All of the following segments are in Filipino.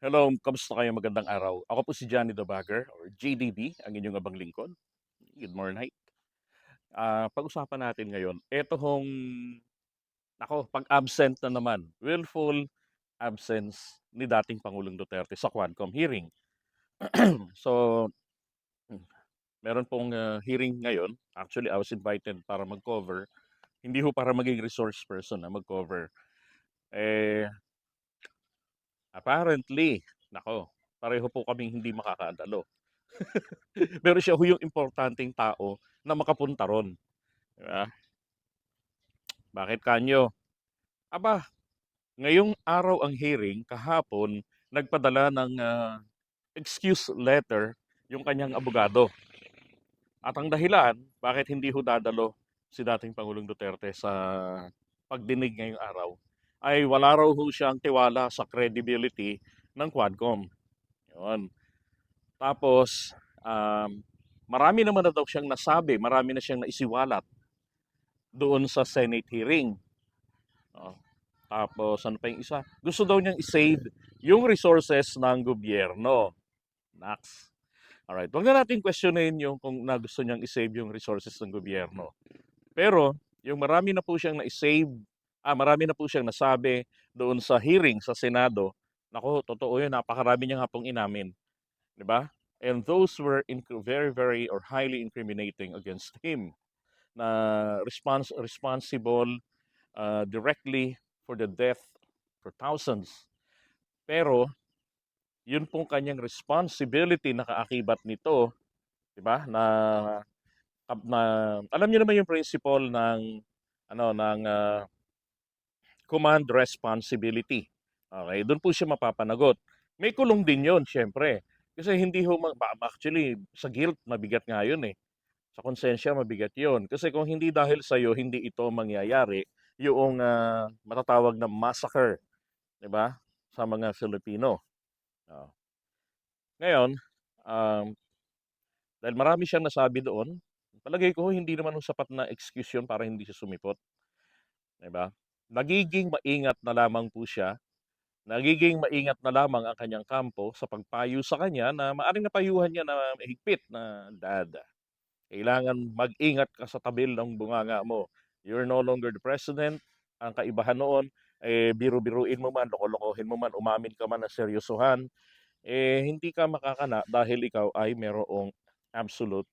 Hello, kamusta kayo? Magandang araw. Ako po si Johnny the Bagger or JDB, ang inyong abang lingkod. Good morning. Ah, pag-usapan natin ngayon, eto hong nako, pag-absent na naman, willful absence ni dating Pangulong Duterte sa Quadcom hearing. so, meron pong ah, hearing ngayon. Actually, I was invited para mag-cover. Hindi ho para maging resource person na mag-cover. Eh, apparently, nako, pareho po kaming hindi makakaandalo. Pero siya ho yung importanteng tao na makapunta ron. Di ba? Bakit kanyo? Aba, ngayong araw ang hearing, kahapon, nagpadala ng ah, excuse letter yung kanyang abogado. At ang dahilan, bakit hindi ho dadalo si dating Pangulong Duterte sa pagdinig ngayong araw, ay wala raw ho siyang tiwala sa credibility ng Quadcom. Yun. Tapos, um, marami naman na daw siyang nasabi, marami na siyang naisiwalat doon sa Senate hearing. Oh. Tapos, ano pa yung isa? Gusto daw niyang isave yung resources ng gobyerno. Nax. Alright, wag na natin questionin yung kung na gusto niyang isave yung resources ng gobyerno. Pero, yung marami na po siyang na-save, ah, marami na po siyang nasabi doon sa hearing sa Senado, nako, totoo yun, napakarami niya nga pong inamin. Di ba? And those were very, very or highly incriminating against him na respons- responsible uh, directly for the death for thousands. Pero, yun pong kanyang responsibility na kaakibat nito, di ba? Na, na alam niyo naman yung principle ng ano ng ah, command responsibility. Okay, doon po siya mapapanagot. May kulong din 'yon, syempre. Kasi hindi ho actually sa guilt mabigat nga 'yun eh. Sa konsensya mabigat 'yon. Kasi kung hindi dahil sa iyo hindi ito mangyayari, yung ah, matatawag na massacre, 'di ba? Sa mga Filipino. Oh. Ngayon, um, dahil marami siyang nasabi doon, palagay ko hindi naman sapat na excuse yun para hindi siya sumipot. 'Di ba? Nagiging maingat na lamang po siya, nagiging maingat na lamang ang kanyang kampo sa pagpayo sa kanya na maaring napayuhan niya na mahigpit na dad. Kailangan mag-ingat ka sa tabil ng bunganga mo. You're no longer the president. Ang kaibahan noon, eh, biru-biruin mo man, loko-lokohin mo man, umamin ka man na seryosohan, eh, hindi ka makakana dahil ikaw ay merong absolute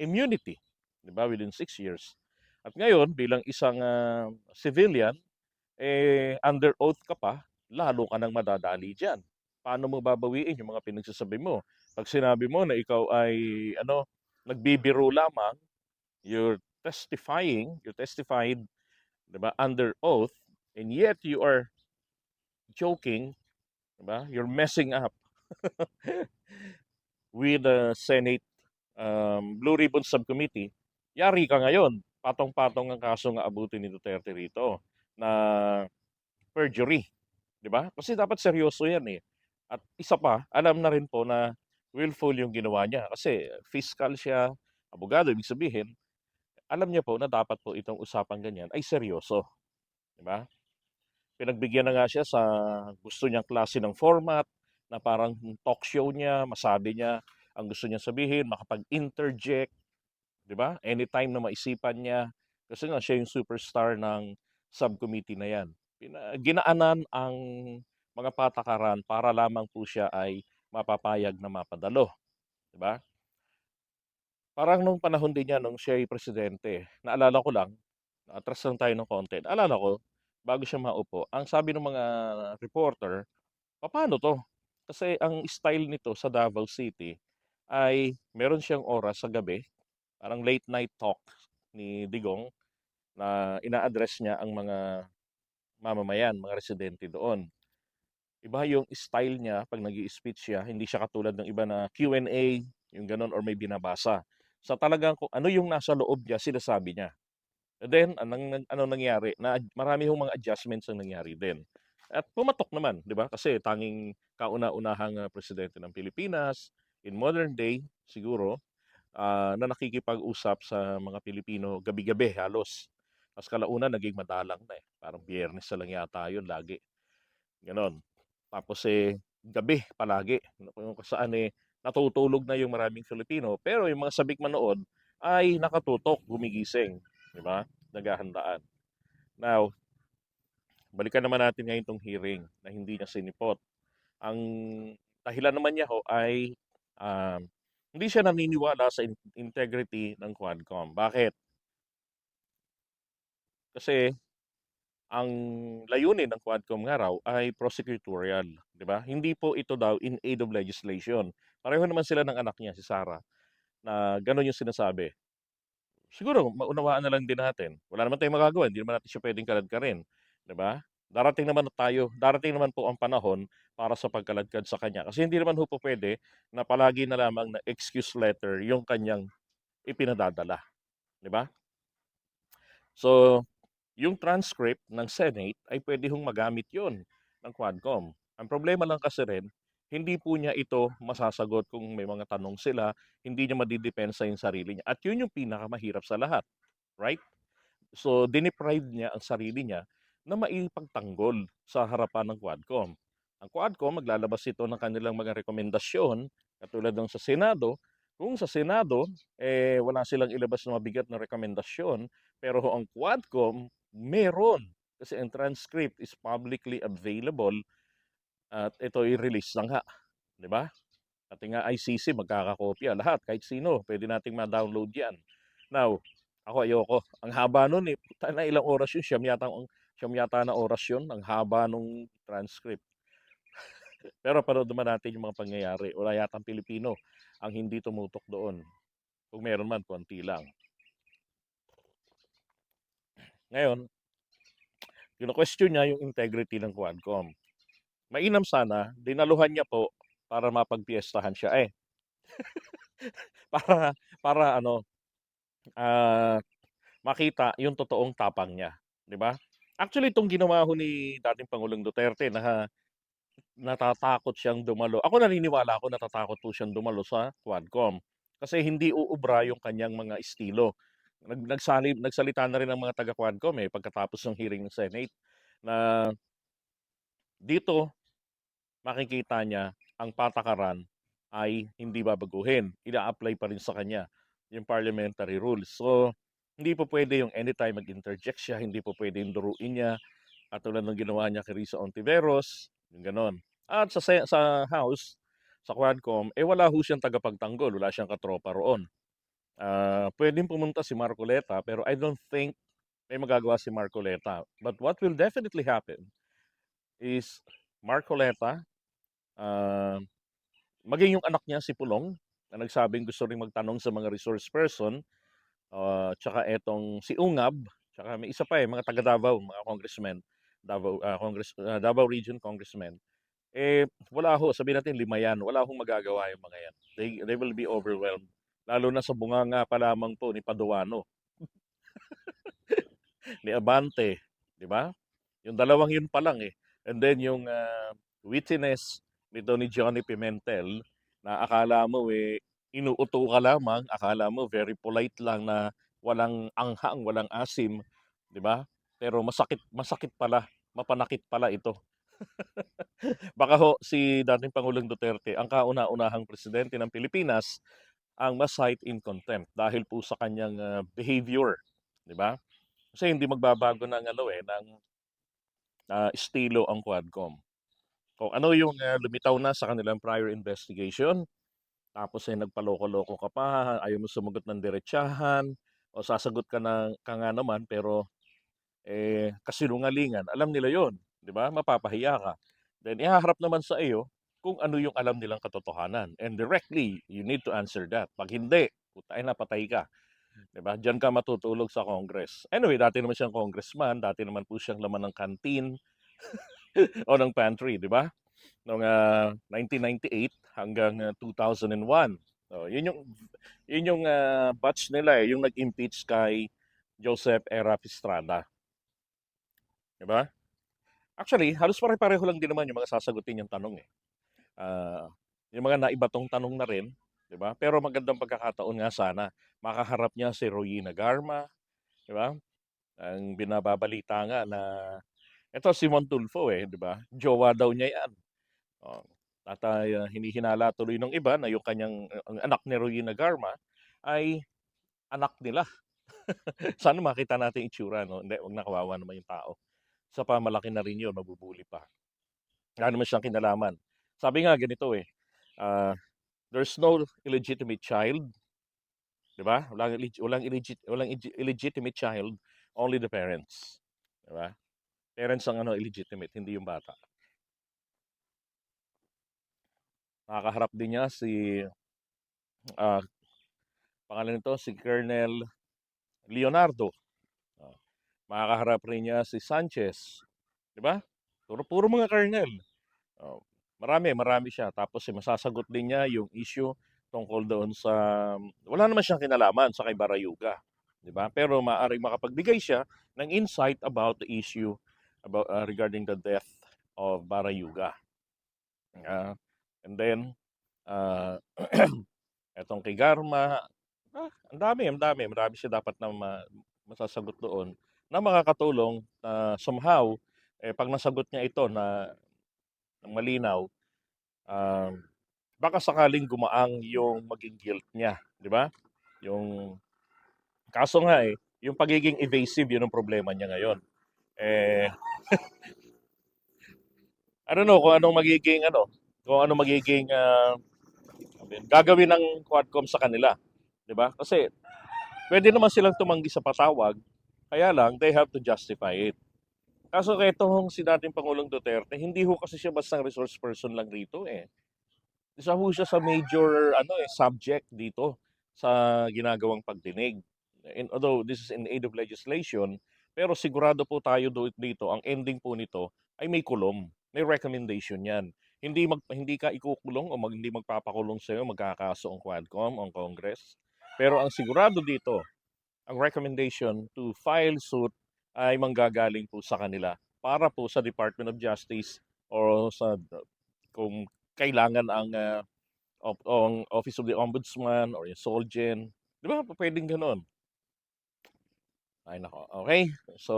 immunity. Di ba? Within six years. At ngayon, bilang isang ah, civilian, eh, under oath ka pa, lalo ka nang madadali dyan. Paano mo babawiin yung mga pinagsasabi mo? Pag sinabi mo na ikaw ay, ano, nagbibiro lamang, you're testifying, you testified, di ba, under oath, and yet you are joking, di ba? You're messing up with the Senate um, Blue Ribbon Subcommittee, yari ka ngayon. Patong-patong ang kaso nga abutin ni Duterte rito na perjury. Di ba? Kasi dapat seryoso yan eh. At isa pa, alam na rin po na willful yung ginawa niya. Kasi fiscal siya, abogado, ibig sabihin, alam niya po na dapat po itong usapang ganyan ay seryoso. Di ba? Pinagbigyan na nga siya sa gusto niyang klase ng format na parang talk show niya, masabi niya ang gusto niya sabihin, makapag-interject, di ba? Anytime na maisipan niya. Kasi nga siya yung superstar ng subcommittee na yan. Ginaanan ang mga patakaran para lamang po siya ay mapapayag na mapadalo. Di ba? Parang nung panahon din niya, nung siya ay presidente, naalala ko lang, atras lang tayo ng konti, naalala ko, bago siya maupo, ang sabi ng mga reporter, paano to? Kasi ang style nito sa Davao City ay meron siyang oras sa gabi, parang late night talk ni Digong na ina-address niya ang mga mamamayan, mga residente doon. Iba yung style niya pag nag speech siya, hindi siya katulad ng iba na Q&A, yung ganon, or may binabasa. Sa talagang kung ano yung nasa loob niya, sinasabi niya. And then, anong, ano nangyari? Na, marami hong mga adjustments ang nangyari din. At pumatok naman, di ba? Kasi tanging kauna-unahang ah, presidente ng Pilipinas, in modern day, siguro, ah, na nakikipag-usap sa mga Pilipino gabi-gabi halos. Mas kalauna naging madalang na eh. Parang biyernes na lang yata yun lagi. Ganon. Tapos eh, gabi palagi, kung saan, eh, natutulog na yung maraming Filipino, pero yung mga sabik manood ay nakatutok, gumigising, 'di ba, naghahandaan. Now balikan naman natin ngayon 'tong hearing na hindi niya sinipot. Ang dahilan naman niya ho ay, um, hindi siya naniniwala sa in integrity ng Quadcom. Bakit? Kasi ang layunin ng Quadcom nga raw ay prosecutorial, 'di ba? Hindi po ito daw in aid of legislation. Pareho naman sila ng anak niya, si Sarah, na gano'n yung sinasabi. Siguro maunawaan na lang din natin. Wala naman tayong magagawa, hindi naman natin siya puwedeng kaladkarin, 'di ba? Darating naman tayo darating naman po ang panahon para sa pagkaladkad sa kanya. Kasi hindi naman ho pupuwede na palagi na lamang na excuse letter yung kanyang ipinadadala, 'di ba? So, yung transcript ng Senate ay puwede hong magamit 'yun ng Quadcom. Ang problema lang kasi rin, hindi po niya ito masasagot kung may mga tanong sila, hindi niya madidepensa yung sarili niya at 'yun yung pinakamahirap sa lahat, right? So, dineprive niya ang sarili niya na maipagtanggol sa harapan ng Quadcom. Ang Quadcom maglalabas ito ng kanilang mga rekomendasyon katulad ng sa Senado. Kung sa Senado, eh, wala silang ilabas na mabigat na rekomendasyon, pero ang Quadcom meron. Kasi ang transcript is publicly available at ito i-release na nga, 'di ba? Pati nga ICC magkakakopya, lahat kahit sino puwede nating ma-download 'yan. Now, ako ayoko, ang haba nun, eh, putang ina ilang oras yun, siyam yata siyam yata na oras yun, ang haba nung transcript. Pero panood naman natin yung mga pangyayari, wala yatang Pilipino ang hindi tumutok doon. Kung meron man, konti lang. Ngayon, kino-question niya yung integrity ng Quadcom. Mainam sana, dinaluhan niya po para mapagpiestahan siya, eh. Para para ano, ah, makita yung totoong tapang niya, 'di ba? Actually itong ginawa ho ni dating Pangulong Duterte na natatakot siyang dumalo. Ako naniniwala ako natatakot po siyang dumalo sa Quadcom. Kasi hindi uubra yung kanyang mga estilo. Nag nagsali nagsalita na rin ang mga taga Quadcom, eh, pagkatapos ng hearing ng Senate na dito makikita niya ang patakaran ay hindi babaguhin. Ina-apply pa rin sa kanya yung parliamentary rules. So, hindi po puwede yung anytime mag-interject siya, hindi po puwede yung duruin niya, katulad ng ginawa niya kay Risa Ontiveros, yung gano'n. At sa sa House, sa Quadcom, eh, wala ho siyang tagapagtanggol, wala siyang katropa roon. Ah, puwedeng pumunta si Marcoleta, pero I don't think may magagawa si Marcoleta. But what will definitely happen is Marcoleta, ah, maging yung anak niya si Pulong, na nagsabing gusto ring magtanong sa mga resource person, ah, tsaka etong si Ungab, tsaka may isa pa, eh, mga taga Davao, mga congressmen, Davao, ah, Congress ah, Davao Region congressmen. Eh, wala ho, sabihin natin 5 yan, wala hong magagawa yung mga yan. They they will be overwhelmed. Lalo na sa bunganga pa lamang po ni Paduano. Ni Abante, 'di ba? Yung dalawang yun pa lang, eh. And then yung, ah, wittiness nito ni Johnny Pimentel na akala mo, eh, inuuto ka lamang, akala mo very polite lang na walang anghang, walang asim, 'di ba? Pero masakit masakit pala, mapanakit pala ito. Baka ho si dating Pangulong Duterte ang kauna-unahang presidente ng Pilipinas ang ma-cite in contempt dahil po sa kanyang, ah, behavior, 'di ba? Kasi hindi magbabago ng ano, eh, ng, ah, estilo ang Quadcom. Kung ano yung, ah, lumitaw na sa kanilang prior investigation, tapos, eh, nagpaloko-loko ka pa, ayaw mo sumagot ng diretsahan, o sasagot ka na ka nga naman pero, eh, kasinungalingan, alam nila yun, 'di ba? Mapapahiya ka. Then ihaharap naman sa iyo kung ano yung alam nilang katotohanan and directly, you need to answer that. 'Pag hindi, putang ina, patay ka, 'di ba? Diyan ka matutulog sa Congress. Anyway, dati naman siyang congressman, dati naman po siyang laman ng canteen o ng pantry, 'di ba? Noong, ah, 1998 hanggang, ah, 2001. Oh, yun yung yun yung, ah, batch nila, eh, yung nag-impeach kay Joseph Erap Estrada. 'Di ba? Actually, halos pare-pareho lang din naman yung mga sasagutin niyang tanong, eh. Ah, yung mga naibatong tanong na rin, 'di ba? Pero magandang pagkakataon nga sana, makaharap niya si Royina Garma, 'di ba? Ang binababalita nga na eto si Mon Tulfo, eh, 'di ba? Jowa daw niya 'yan. Oh, At, ah, hinihinala tuloy ng iba na yung kanyang ang anak ni Ruina Garma ay anak nila. Sana makita natin itsura 'no, hindi, 'wag na, kawawa naman yung tao. Sa pamalaki na rin yun, mabu-bully pa. Wala naman siyang kinalaman. Sabi nga ganito, eh, ah, "There's no illegitimate child." 'Di ba? Walang walang illegit walang illegitimate child, only the parents. 'Di ba? Parents ang ano, illegitimate, hindi yung bata. Nakakaharap din niya si, ah, pangalan nito, si Colonel Leonardo. Oh, makakaharap rin niya si Sanchez, 'di ba? Puro puro mga colonel. Oh, marami, marami siya. Tapos, eh, masasagot din niya yung issue tungkol doon sa wala naman siyang kinalaman sa kay Barayuga, 'di ba? Pero maaaring makapagbigay siya ng insight about the issue about, ah, regarding the death of Barayuga. Ah, and then, ah, etong kay Garma, ah, ang dami, ang dami. Marami siya dapat na ma masasagot doon na makakatulong na somehow, eh, 'pag nasagot niya ito na ng malinaw, um, baka sakaling gumaang yung maging guilt niya, 'di ba? Yung kaso nga, eh, yung pagiging evasive yun ang problema niya ngayon. Eh I don't know kung anong magiging ano, kung anong magiging, ah, gagawin ng Quadcom sa kanila, 'di ba? Kasi puwede naman silang tumanggi sa patawag, kaya lang they have to justify it. Kaso itong si dating Pangulong Duterte, hindi ho kasi siya bastang resource person lang rito, eh. Isa ho siya sa major ano, eh, subject dito sa ginagawang pagdinig. And although this is in aid of legislation, pero sigurado po tayo dito ang ending po nito ay may kulong, may recommendation 'yan. Hindi mag hindi ka ikukulong o mag hindi magpapakulong sa'yo, magkakaso ang Quadcom, ang Congress. Pero ang sigurado dito, ang recommendation to file suit ay manggagaling po sa kanila para po sa Department of Justice o sa kung kailangan ang, of ang Office of the Ombudsman or yung SOLGEN, 'di ba pupuwedeng gano'n? Ay naku, okey. So,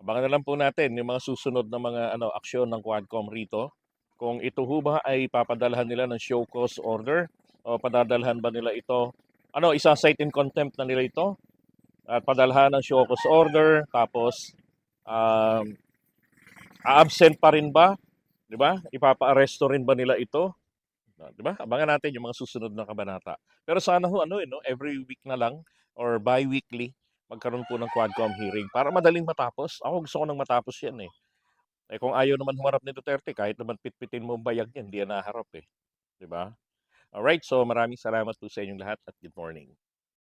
abangan na lang po natin yung mga susunod na mga ano, aksyon ng Quadcom rito. Kung ito ho ba ay papadalhan nila ng show cause order o padadalhan ba nila ito ano, isa-cite in contempt na nila ito at padalhan ng cause order tapos, um, a-absent pa rin ba, 'di ba? Ipapaaresto rin ba nila ito? 'Di ba? Abangan natin yung mga susunod na kabanata. Pero sana ho ano, eh, 'no, every week na lang or bi-weekly magkaroon po ng Quadcom hearing para madaling matapos. Ako gusto ko ng matapos 'yan, eh. Eh, kung ayaw naman humarap ni Duterte kahit naman pitpitin mo ang bayag niyan, hindi yan haharap, eh, 'di ba? Alright, so maraming salamat po sa inyong lahat at good morning.